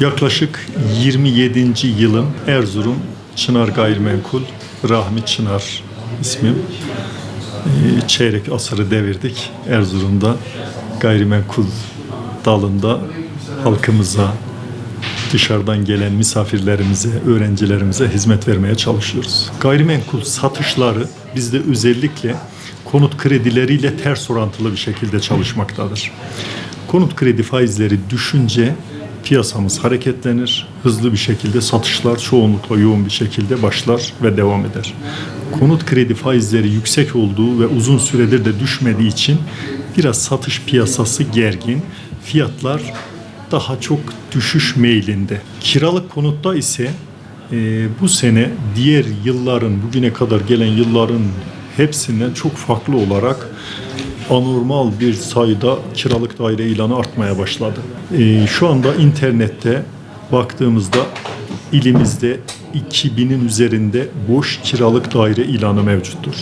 Yaklaşık 27. yılım Erzurum Çınar Gayrimenkul Rahmi Çınar ismim. Ee, Çeyrek asırı devirdik. Erzurum'da gayrimenkul dalında halkımıza, dışarıdan gelen misafirlerimize, öğrencilerimize hizmet vermeye çalışıyoruz. Gayrimenkul satışları bizde özellikle konut kredileriyle ters orantılı bir şekilde çalışmaktadır. Konut kredi faizleri düşünce piyasamız hareketlenir. Hızlı bir şekilde satışlar çoğunlukla yoğun bir şekilde başlar ve devam eder. Konut kredi faizleri yüksek olduğu ve uzun süredir de düşmediği için biraz satış piyasası gergin. Fiyatlar daha çok düşüş meylinde. Kiralık konutta ise e, bu sene diğer yılların bugüne kadar gelen yılların hepsinden çok farklı olarak anormal bir sayıda kiralık daire ilanı artmaya başladı. E, şu anda internette baktığımızda ilimizde 2000'in üzerinde boş kiralık daire ilanı mevcuttur.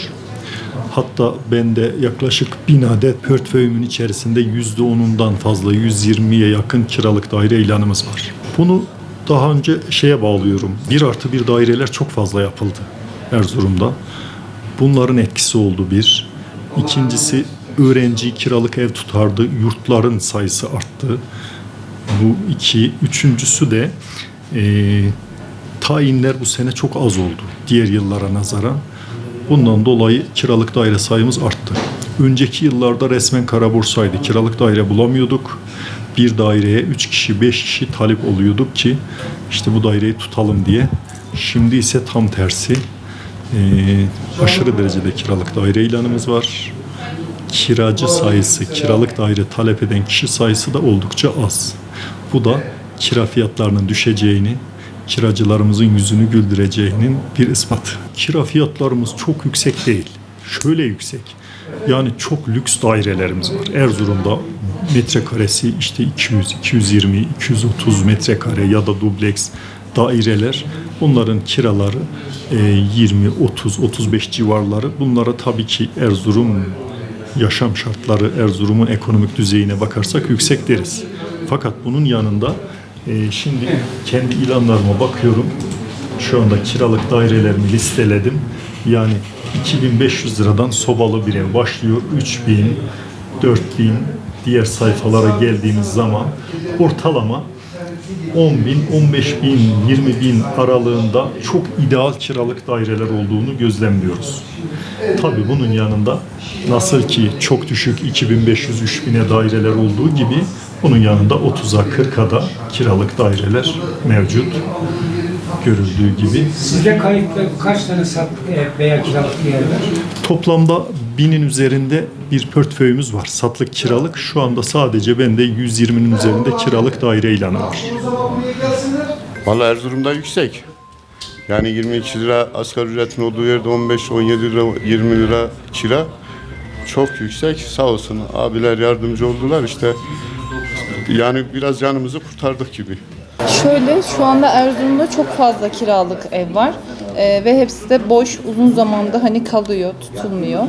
Hatta bende yaklaşık 1000 adet portföyümün içerisinde %10'undan fazla 120'ye yakın kiralık daire ilanımız var. Bunu daha önce şeye bağlıyorum. 1 artı 1 daireler çok fazla yapıldı Erzurum'da. Bunların etkisi oldu bir. İkincisi öğrenci kiralık ev tutardı. Yurtların sayısı arttı. Bu iki. Üçüncüsü de eee tayinler bu sene çok az oldu diğer yıllara nazaran. Bundan dolayı kiralık daire sayımız arttı. Önceki yıllarda resmen kara borsaydı. Kiralık daire bulamıyorduk. Bir daireye 3 kişi, 5 kişi talip oluyorduk ki işte bu daireyi tutalım diye. Şimdi ise tam tersi. Ee, aşırı derecede kiralık daire ilanımız var. Kiracı sayısı, kiralık daire talep eden kişi sayısı da oldukça az. Bu da kira fiyatlarının düşeceğini, kiracılarımızın yüzünü güldüreceğinin bir ispatı. Kira fiyatlarımız çok yüksek değil. Şöyle yüksek. Yani çok lüks dairelerimiz var. Erzurum'da metrekaresi işte 200, 220, 230 metrekare ya da dubleks daireler. Bunların kiraları e, 20, 30, 35 civarları. Bunlara tabii ki Erzurum yaşam şartları, Erzurum'un ekonomik düzeyine bakarsak yüksek deriz. Fakat bunun yanında e, şimdi kendi ilanlarıma bakıyorum. Şu anda kiralık dairelerimi listeledim. Yani 2500 liradan sobalı bir ev başlıyor. 3000, 4000 diğer sayfalara geldiğimiz zaman ortalama 10 bin, 15 bin, 20 bin aralığında çok ideal kiralık daireler olduğunu gözlemliyoruz. Tabii bunun yanında nasıl ki çok düşük 2500-3000'e daireler olduğu gibi bunun yanında 30'a 40'a da kiralık daireler mevcut görüldüğü gibi. Sizde kayıtlı kaç tane satlık ev veya kiralık yer var? Toplamda binin üzerinde bir portföyümüz var. Satlık kiralık. Şu anda sadece bende 120'nin üzerinde kiralık daire ilanı var. Valla Erzurum'da yüksek. Yani 22 lira asgari ücretin olduğu yerde 15-17 lira 20 lira kira çok yüksek. Sağ olsun abiler yardımcı oldular işte. Yani biraz canımızı kurtardık gibi. Şöyle şu anda Erzurum'da çok fazla kiralık ev var Ee, ve hepsi de boş uzun zamanda hani kalıyor tutulmuyor.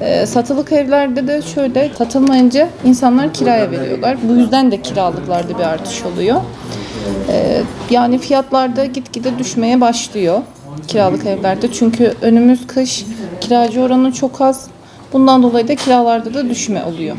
Ee, satılık evlerde de şöyle satılmayınca insanlar kiraya veriyorlar. Bu yüzden de kiralıklarda bir artış oluyor. Ee, yani fiyatlarda gitgide düşmeye başlıyor kiralık evlerde. Çünkü önümüz kış kiracı oranı çok az. Bundan dolayı da kiralarda da düşme oluyor.